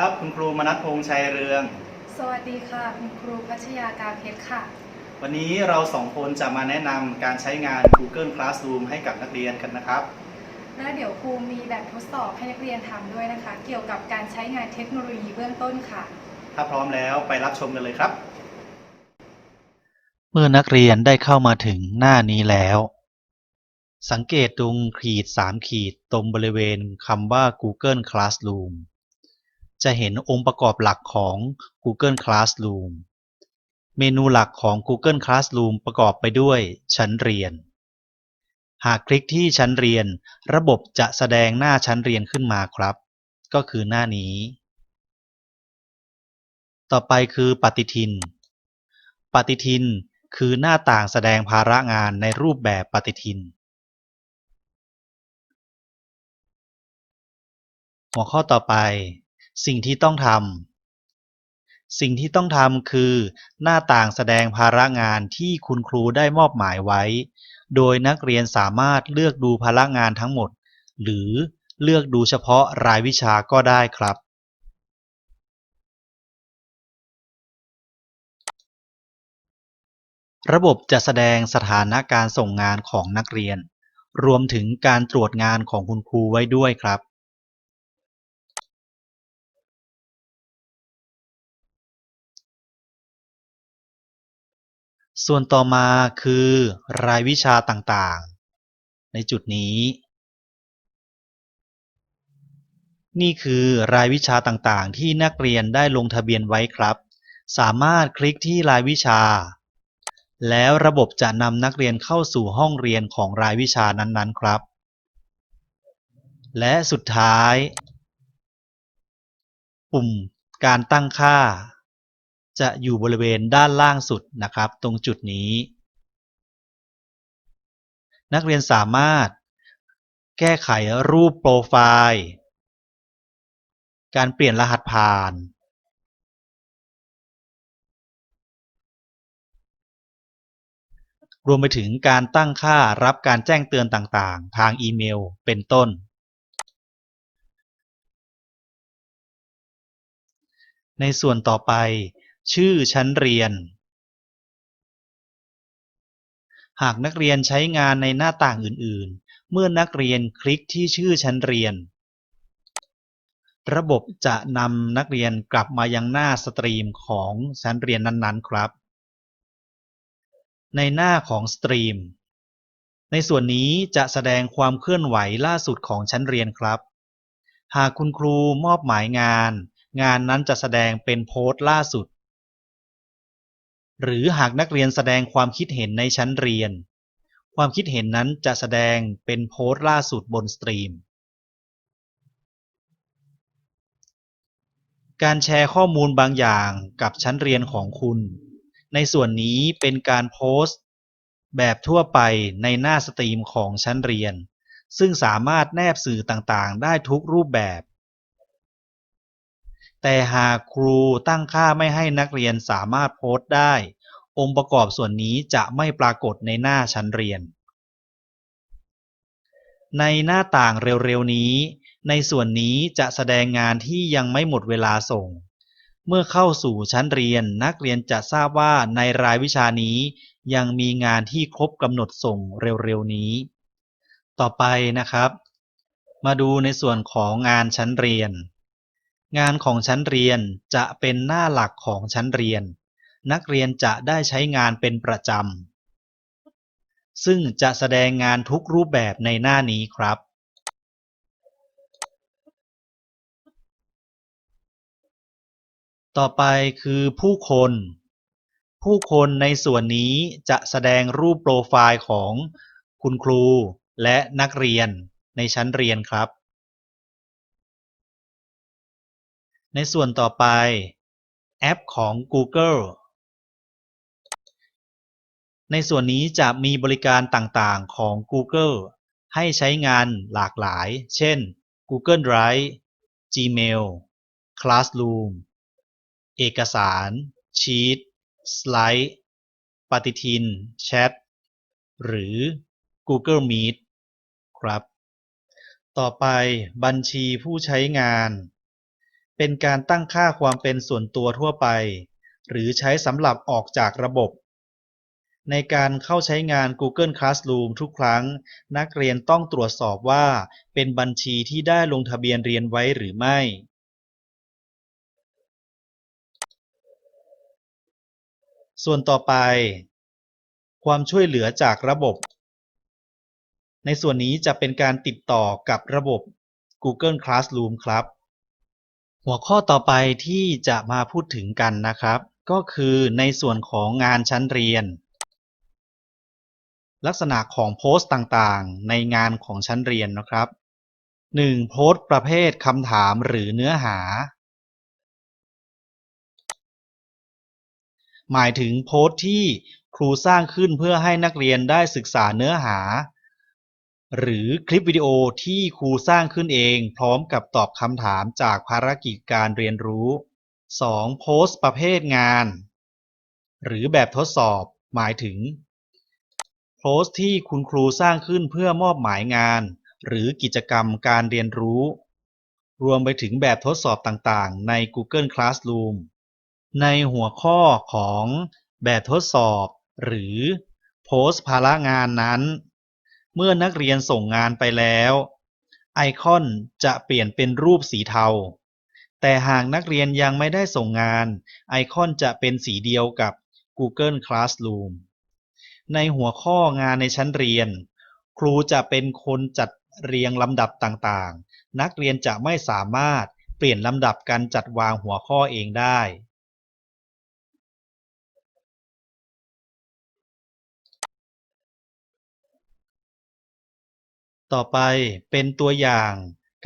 ครับ คุณครูมนัทพงษ์ชัยเรือง สวัสดีค่ะ คุณครูพัชยากาเพชรค่ะ วันนี้เราสองคนจะมาแนะนำการใช้งาน Google Classroom ให้กับนักเรียนกันนะครับ และเดี๋ยวครูมีแบบทดสอบให้นักเรียนทำด้วยนะคะ เกี่ยวกับการใช้งานเทคโนโลยีเบื้องต้นค่ะ ถ้าพร้อมแล้วไปรับชมกันเลยครับ เมื่อนักเรียนได้เข้ามาถึงหน้านี้แล้ว สังเกตตรงขีด 3 ขีดตรงบริเวณคำว่า Google Classroom จะเห็นองค์ประกอบหลักของ Google Classroom เมนูหลักของ Google Classroom ประกอบไปด้วย ชั้นเรียน หากคลิกที่ชั้นเรียน ระบบจะแสดงหน้าชั้นเรียนขึ้นมาครับ ก็คือหน้านี้ ต่อไปคือปฏิทิน ปฏิทินคือหน้าต่างแสดงภาระงานในรูปแบบปฏิทิน หัวข้อต่อไป สิ่งที่ต้องทำสิ่งที่ต้องทำคือ หน้าต่างแสดงภาระงานที่คุณครูได้มอบหมายไว้ โดยนักเรียนสามารถเลือกดูภาระงานทั้งหมด หรือเลือกดูเฉพาะรายวิชาก็ได้ครับ ระบบจะแสดงสถานะการส่งงานของนักเรียน รวมถึงการตรวจงานของคุณครูไว้ด้วยครับ ส่วนต่อมาคือรายวิชาต่าง ๆ ในจุดนี้ นี่คือรายวิชาต่างๆ ที่นักเรียนได้ลงทะเบียนไว้ครับ สามารถคลิกที่รายวิชา แล้วระบบจะนำนักเรียนเข้าสู่ห้องเรียนของรายวิชานั้นๆ ครับ และสุดท้าย ปุ่มการตั้งค่า จะอยู่บริเวณด้านล่างสุดนะครับ ตรงจุดนี้ นักเรียนสามารถแก้ไขรูปโปรไฟล์ การเปลี่ยนรหัสผ่าน รวมไปถึงการตั้งค่ารับการแจ้งเตือนต่างๆ ทางอีเมลเป็นต้นในส่วนต่อไป ชื่อชั้นเรียน หากนักเรียนใช้งานในหน้าต่างอื่น ๆ เมื่อนักเรียนคลิกที่ชื่อชั้นเรียน ระบบจะนำนักเรียนกลับมายังหน้าสตรีมของชั้นเรียนนั้น ๆ ครับ ในหน้าของสตรีม ในส่วนนี้จะแสดงความเคลื่อนไหวล่าสุดของชั้นเรียนครับ หากคุณครูมอบหมายงาน งานนั้นจะแสดงเป็นโพสต์ล่าสุด หรือหากนักเรียนแสดงความคิดเห็นในชั้นเรียน ความคิดเห็นนั้นจะแสดงเป็นโพสต์ล่าสุดบนสตรีม การแชร์ข้อมูลบางอย่างกับชั้นเรียนของคุณ ในส่วนนี้เป็นการโพสต์ แบบทั่วไปในหน้าสตรีมของชั้นเรียน ซึ่งสามารถแนบสื่อต่างๆ ได้ทุกรูปแบบ แต่หากครูตั้งค่าไม่ให้นักเรียนสามารถโพสต์ได้ องค์ประกอบส่วนนี้จะไม่ปรากฏในหน้าชั้นเรียน ในหน้าต่างเร็วๆนี้ ในส่วนนี้จะแสดงงานที่ยังไม่หมดเวลาส่ง เมื่อเข้าสู่ชั้นเรียนนักเรียนจะทราบว่าในรายวิชานี้ยังมีงานที่ครบกำหนดส่งเร็วๆนี้ ต่อไปนะครับ มาดูในส่วนของงานชั้นเรียน งานของชั้นเรียนจะเป็นหน้าหลักของชั้นเรียน นักเรียนจะได้ใช้งานเป็นประจำ ซึ่งจะแสดงงานทุกรูปแบบในหน้านี้ครับต่อไปคือผู้คน ผู้คนในส่วนนี้จะแสดงรูปโปรไฟล์ของคุณครูและนักเรียนในชั้นเรียนครับ ในส่วนต่อไปแอปของ Google ในส่วนนี้จะมีบริการต่างๆของ Google ให้ใช้งานหลากหลาย เช่น Google Drive Gmail Classroom เอกสาร ชีตสไลด์ ปฏิทิน แชท หรือ Google Meet ครับ ต่อไปบัญชีผู้ใช้งาน เป็นการตั้งค่าความเป็นส่วนตัวทั่วไป หรือใช้สำหรับออกจากระบบ ในการเข้าใช้งาน Google Classroom ทุกครั้ง นักเรียนต้องตรวจสอบว่า เป็นบัญชีที่ได้ลงทะเบียนเรียนไว้หรือไม่ส่วนต่อไป ความช่วยเหลือจากระบบ ในส่วนนี้จะเป็นการติดต่อกับระบบ Google Classroom ครับ หัวข้อต่อไปที่จะมาพูดถึงกันนะครับ ก็คือในส่วนของงานชั้นเรียน ลักษณะของโพสต์ต่างๆ ในงานของชั้นเรียนนะครับ 1. โพสต์ประเภทคำถามหรือเนื้อหา หมายถึงโพสต์ที่ครูสร้างขึ้นเพื่อให้นักเรียนได้ศึกษาเนื้อหา หรือคลิปวิดีโอที่ครูสร้างขึ้นเอง พร้อมกับตอบคำถามจากภารกิจการเรียนรู้ 2. โพสต์ประเภทงาน หรือแบบทดสอบหมายถึง โพสต์ที่คุณครูสร้างขึ้นเพื่อมอบหมายงาน หรือกิจกรรมการเรียนรู้ รวมไปถึงแบบทดสอบต่างๆ ใน Google Classroom ในหัวข้อของแบบทดสอบ หรือโพสต์ภาระงานนั้น เมื่อนักเรียนส่งงานไปแล้ว ไอคอนจะเปลี่ยนเป็นรูปสีเทา แต่หากนักเรียนยังไม่ได้ส่งงาน ไอคอนจะเป็นสีเดียวกับ Google Classroom ในหัวข้องานในชั้นเรียน ครูจะเป็นคนจัดเรียงลำดับต่างๆ นักเรียนจะไม่สามารถเปลี่ยนลำดับการจัดวางหัวข้อเองได้ ต่อไปเป็นตัวอย่าง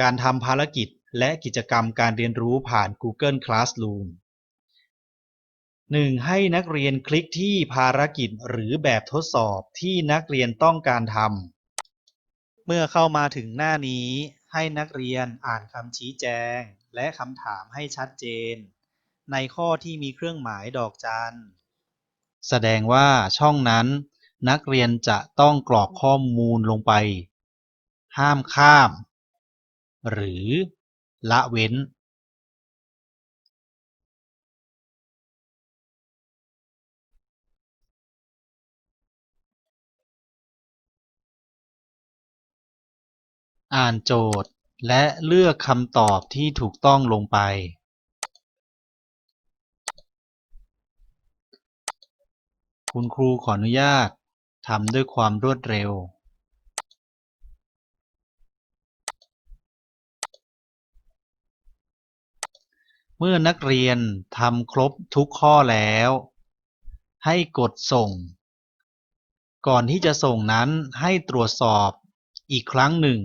การทำภารกิจและกิจกรรมการเรียนรู้ผ่าน Google Classroom 1. ให้นักเรียนคลิกที่ภารกิจหรือแบบทดสอบที่นักเรียนต้องการทำ เมื่อเข้ามาถึงหน้านี้ ให้นักเรียนอ่านคำชี้แจง และคำถามให้ชัดเจน ในข้อที่มีเครื่องหมายดอกจัน แสดงว่าช่องนั้น นักเรียนจะต้องกรอกข้อมูลลงไป ห้ามข้าม หรือ ละเว้นอ่านโจทย์และเลือกคำตอบที่ถูกต้องลงไป คุณครูขออนุญาตทำด้วยความรวดเร็ว เมื่อนักเรียนทำครบทุกข้อแล้ว ให้กดส่ง ก่อนที่จะส่งนั้นให้ตรวจสอบอีกครั้งหนึ่ง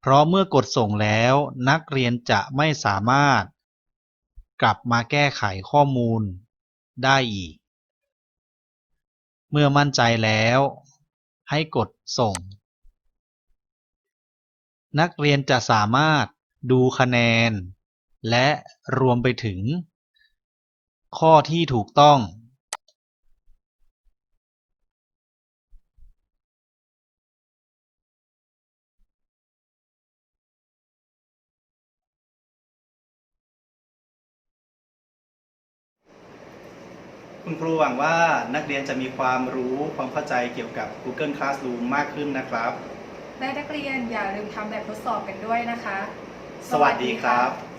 เพราะเมื่อกดส่งแล้วนักเรียนจะไม่สามารถ กลับมาแก้ไขข้อมูลได้อีก เมื่อมั่นใจแล้ว ให้กดส่ง นักเรียนจะสามารถดูคะแนน และรวมไปถึง ข้อที่ถูกต้อง คุณครูหวังว่านักเรียนจะมีความรู้ความเข้าใจเกี่ยวกับ Google Classroom มากขึ้นนะครับ และนักเรียนอย่าลืมทำแบบทดสอบกันด้วยนะคะ สวัสดีครับ